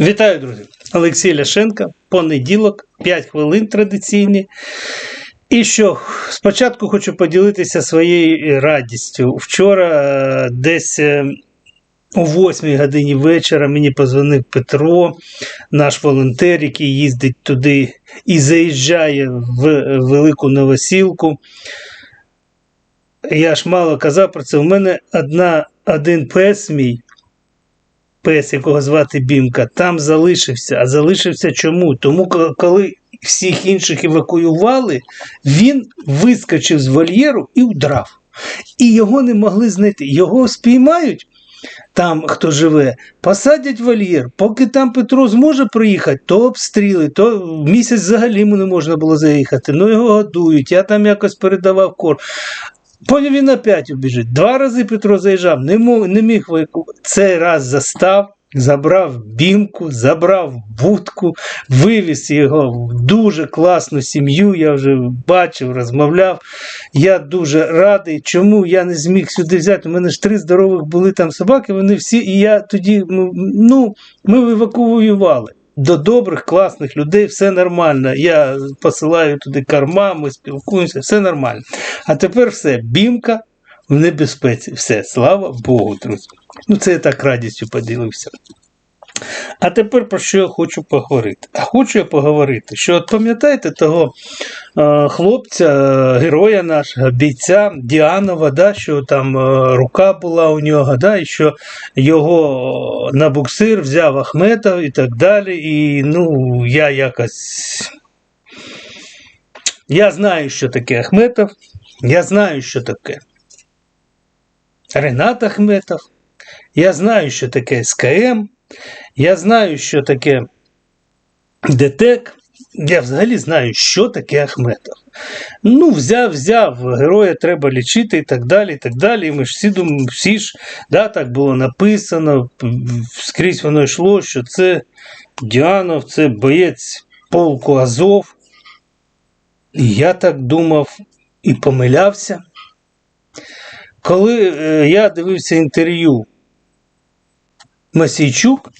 Вітаю, друзі! Олексій Ляшенко, понеділок, 5 хвилин традиційні. І що, спочатку хочу поділитися своєю радістю. Вчора е, десь е, о 8 годині вечора мені позвонив Петро, наш волонтер, який їздить туди і заїжджає в Велику Новосілку. Я ж мало казав про це. У мене одна, один пес мій пес, якого звати Бімка, там залишився. А залишився чому? Тому, коли всіх інших евакуювали, він вискочив з вольєру і вдрав. І його не могли знайти. Його спіймають. Там, хто живе, посадять вольєр. Поки там Петро зможе приїхати, то обстріли, то місяць взагалі йому не можна було заїхати. Ну його годують. Я там якось передавав корм. Потім він опять убіжить. Два рази Петро заїжджав, не, мог, не міг вику. Цей раз застав, забрав бімку, забрав будку, вивіз його в дуже класну сім'ю. Я вже бачив, розмовляв. Я дуже радий. Чому я не зміг сюди взяти? У мене ж три здорових були там собаки, вони всі, і я тоді, ну, ми евакуювали. До добрих, класних людей все нормально. Я посилаю туди карма, ми спілкуємося, все нормально. А тепер все, бімка в небезпеці. Все, слава Богу, друзі. Ну, це я так радістю поділився. А тепер про що я хочу поговорити? А хочу я поговорити, що от пам'ятаєте того е, хлопця, е, героя нашого, бійця Діанова, да, що там е, рука була у нього, да, і що його на буксир взяв Ахметов і так далі. І ну, я якось. Я знаю, що таке Ахметов, я знаю, що таке Ренат Ахметов, я знаю, що таке СКМ, я знаю, що таке ДТЕК. Я взагалі знаю, що таке Ахметов. Ну, взяв, взяв, героя треба лічити і так далі. і так далі. І ми ж всі думаємо, всі ж, да, так було написано, скрізь воно йшло, що це Діанов, це боєць полку Азов. І я так думав і помилявся. Коли е, я дивився інтерв'ю Масійчук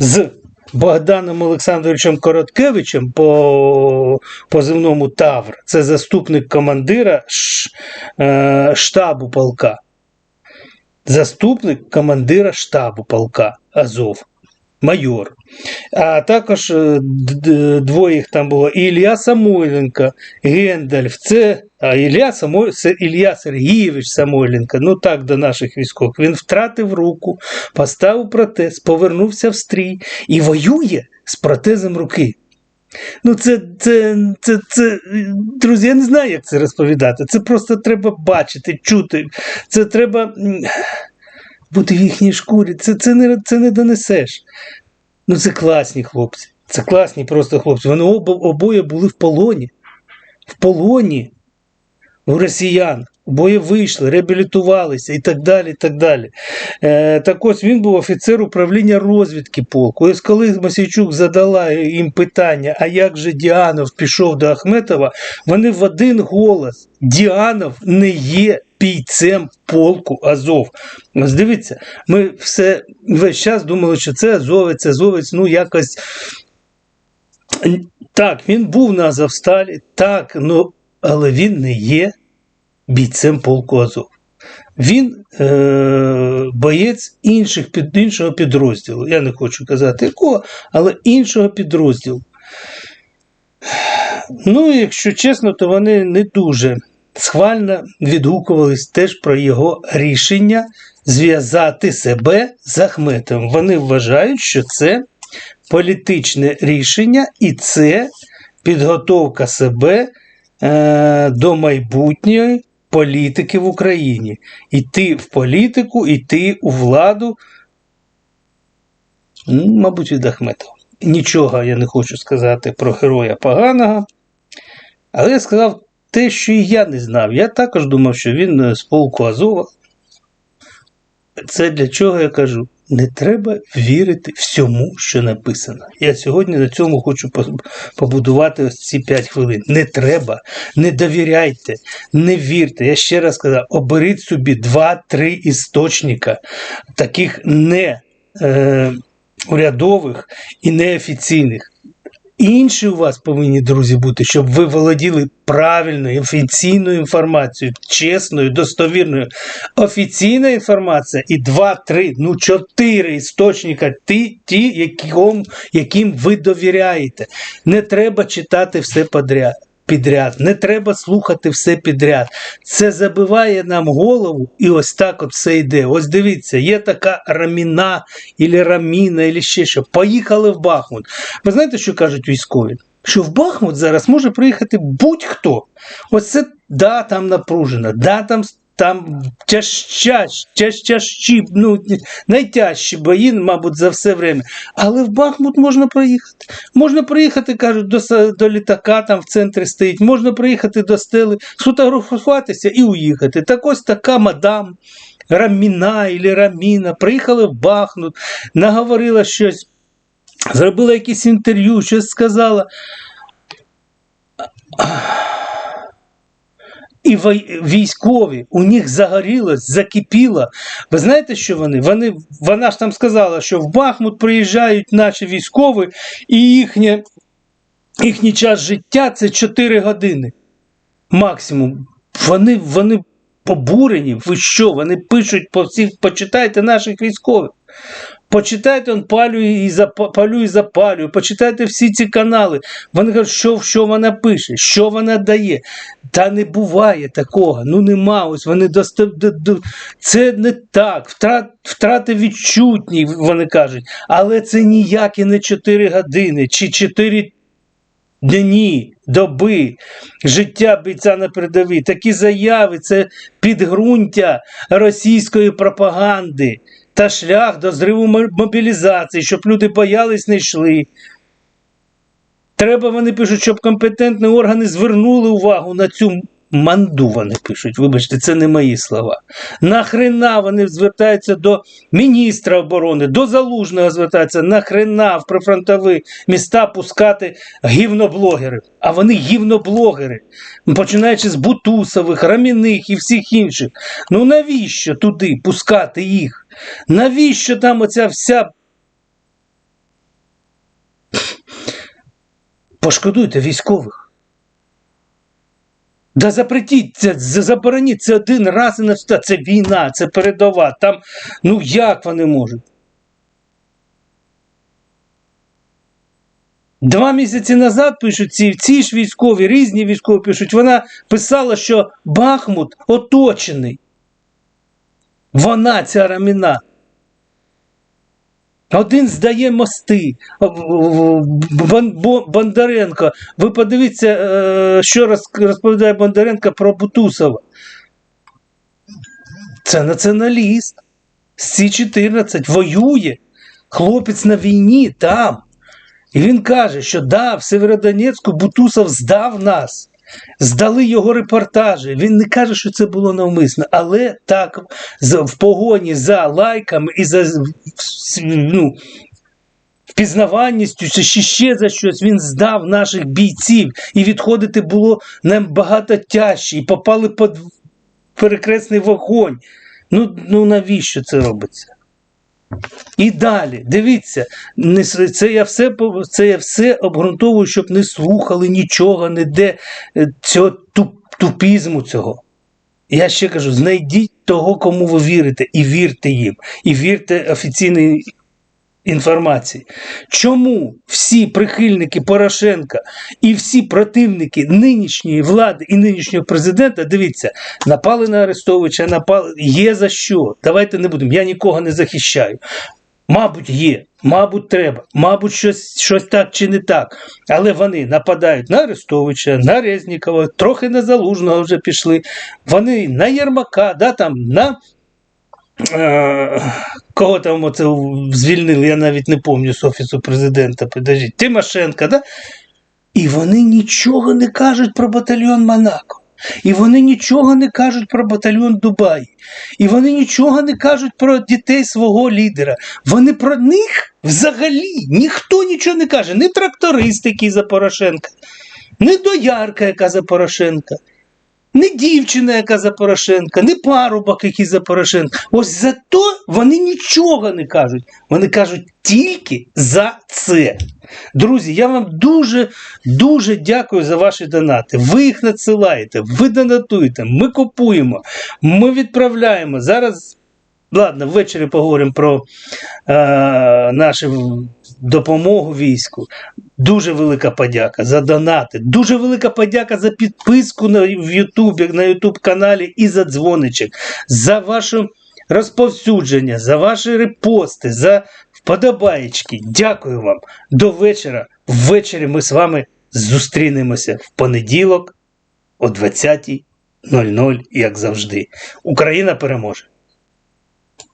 з Богданом Олександровичем Короткевичем по позивному Тавр, це заступник командира е, штабу полка. Заступник командира штабу полка Азов, майор. А також е, д- д- двоє їх там було і Ілля Самойленко, Гендальф. Це а Ілля, Само... це Ілля Сергійович Самойленко, ну так до наших військових. Він втратив руку, поставив протез, повернувся в стрій і воює з протезом руки. Ну, це, це, це, це, друзі, я не знаю, як це розповідати. Це просто треба бачити, чути. Це треба бути в їхній шкурі. Це, це, не, це не донесеш. Ну, це класні хлопці. Це класні просто хлопці. Вони оба, обоє були в полоні. В полоні у росіян. Обоє вийшли, реабілітувалися і так далі. і так далі. Е, так ось він був офіцер управління розвідки полку. Ось коли Масійчук задала їм питання, а як же Діанов пішов до Ахметова, вони в один голос: Діанов не є бійцем полку Азов. Ось дивіться, ми все весь час думали, що це Азовець, Азовець, ну якось. Так, він був на Азовсталі, так, ну, але він не є бійцем полку Азов. Він е, боєць інших, під, іншого підрозділу. Я не хочу казати якого, але іншого підрозділу. Ну, якщо чесно, то вони не дуже схвально відгукувались теж про його рішення зв'язати себе з Ахметовим. Вони вважають, що це політичне рішення і це підготовка себе е, до майбутньої політики в Україні. Іти в політику, іти у владу, ну, мабуть, від Ахметова. Нічого я не хочу сказати про героя поганого, але я сказав те, що і я не знав. Я також думав, що він е, з полку Азова. Це для чого я кажу? Не треба вірити всьому, що написано. Я сьогодні на цьому хочу побудувати ось ці 5 хвилин. Не треба, не довіряйте, не вірте. Я ще раз сказав, оберіть собі 2-3 істочника, таких не е, урядових і неофіційних. Інші у вас повинні, друзі, бути, щоб ви володіли правильною офіційною інформацією, чесною, достовірною. Офіційна інформація і два, три, ну чотири істочника, ті, ті яким, яким ви довіряєте. Не треба читати все подряд. Підряд, не треба слухати все підряд. Це забиває нам голову, і ось так от все йде. Ось дивіться, є така раміна, ілі раміна, ілі ще що. Поїхали в Бахмут. Ви знаєте, що кажуть військові? Що в Бахмут зараз може приїхати будь-хто. Ось це да, там напружено, да, там. Там тяжча, тяжчі, ну, найтяжчі бої, мабуть, за все время. Але в Бахмут можна проїхати. Можна приїхати, кажуть, до, до літака там в центрі стоїть, можна приїхати до стели, сфотографуватися і уїхати. Так ось така мадам Раміна і Раміна приїхала в Бахмут, наговорила щось, зробила якесь інтерв'ю, щось сказала. І військові у них загорілось, закипіло. Ви знаєте, що вони? вони? Вона ж там сказала, що в Бахмут приїжджають наші військові, і їхнє, їхній час життя це 4 години. Максимум. Вони, вони побурені. Ви що? Вони пишуть по всіх, почитайте наших військових. Почитайте он палю і запа- палю і запалюю, почитайте всі ці канали. Вони кажуть, що, що вона пише, що вона дає. Та не буває такого. Ну нема. Ось вони достав... до- до- Це не так. Втрат... Втрати відчутні, вони кажуть. Але це ніякі не 4 години чи 4 дні, доби, життя бійця на передовій. Такі заяви це підґрунтя російської пропаганди та шлях до зриву мобілізації, щоб люди боялись, не йшли. Треба, вони пишуть, щоб компетентні органи звернули увагу на цю манду. Вони пишуть. Вибачте, це не мої слова. Нахрена вони звертаються до міністра оборони, до залужного звертаються. Нахрена в прифронтові міста пускати гівноблогерів. А вони гівноблогери, починаючи з Бутусових, Раміних і всіх інших. Ну навіщо туди пускати їх? Навіщо там оця вся Пошкодуйте військових. Да запретіть це, забороніть це один раз і навсегда. Це війна, це передова. Там, ну як вони можуть? Два місяці назад пишуть ці, ці ж військові, різні військові пишуть. Вона писала, що Бахмут оточений. Вона, ця раміна. Один здає мости. Бондаренко. Ви подивіться, е, що роз- розповідає Бондаренко про Бутусова. Це націоналіст. Сі 14 воює. Хлопець на війні там. І він каже, що да, в Северодонецьку Бутусов здав нас. Здали його репортажі. Він не каже, що це було навмисно, але так в погоні за лайками і за ну, впізнаваністю, чи ще, за щось він здав наших бійців, і відходити було набагато тяжче, і попали під перекресний вогонь. Ну, ну навіщо це робиться? І далі, дивіться, це, я все, це я все обґрунтовую, щоб не слухали нічого, ніде де цього туп, тупізму цього. Я ще кажу: знайдіть того, кому ви вірите, і вірте їм, і вірте офіційній інформації. Чому всі прихильники Порошенка і всі противники нинішньої влади і нинішнього президента, дивіться, напали на Арестовича, напали. Є за що. Давайте не будемо. Я нікого не захищаю. Мабуть, є, мабуть, треба, мабуть, щось, щось так чи не так. Але вони нападають на Арестовича, на Резнікова, трохи на Залужного вже пішли. Вони на Єрмака, да, там, на е, кого там оце звільнили, я навіть не пам'ятаю з Офісу президента, подождіть, Тимошенка, да? І вони нічого не кажуть про батальйон Монако. І вони нічого не кажуть про батальйон Дубай. І вони нічого не кажуть про дітей свого лідера. Вони про них взагалі ніхто нічого не каже. Ні тракторист, який за Порошенка, ні доярка, яка за Порошенка. Не дівчина, яка за Порошенка, не парубок, який за Порошенка. Ось за то вони нічого не кажуть. Вони кажуть тільки за це. Друзі, я вам дуже дуже дякую за ваші донати. Ви їх надсилаєте, ви донатуєте, ми купуємо, ми відправляємо. Зараз, ладно, ввечері поговоримо про е, нашу допомогу війську. Дуже велика подяка за донати. Дуже велика подяка за підписку на в Ютубі, на Ютуб каналі і за дзвоничок, за ваше розповсюдження, за ваші репости, за вподобаєчки. Дякую вам. До вечора. Ввечері ми з вами зустрінемося в понеділок о 20.00, як завжди. Україна переможе.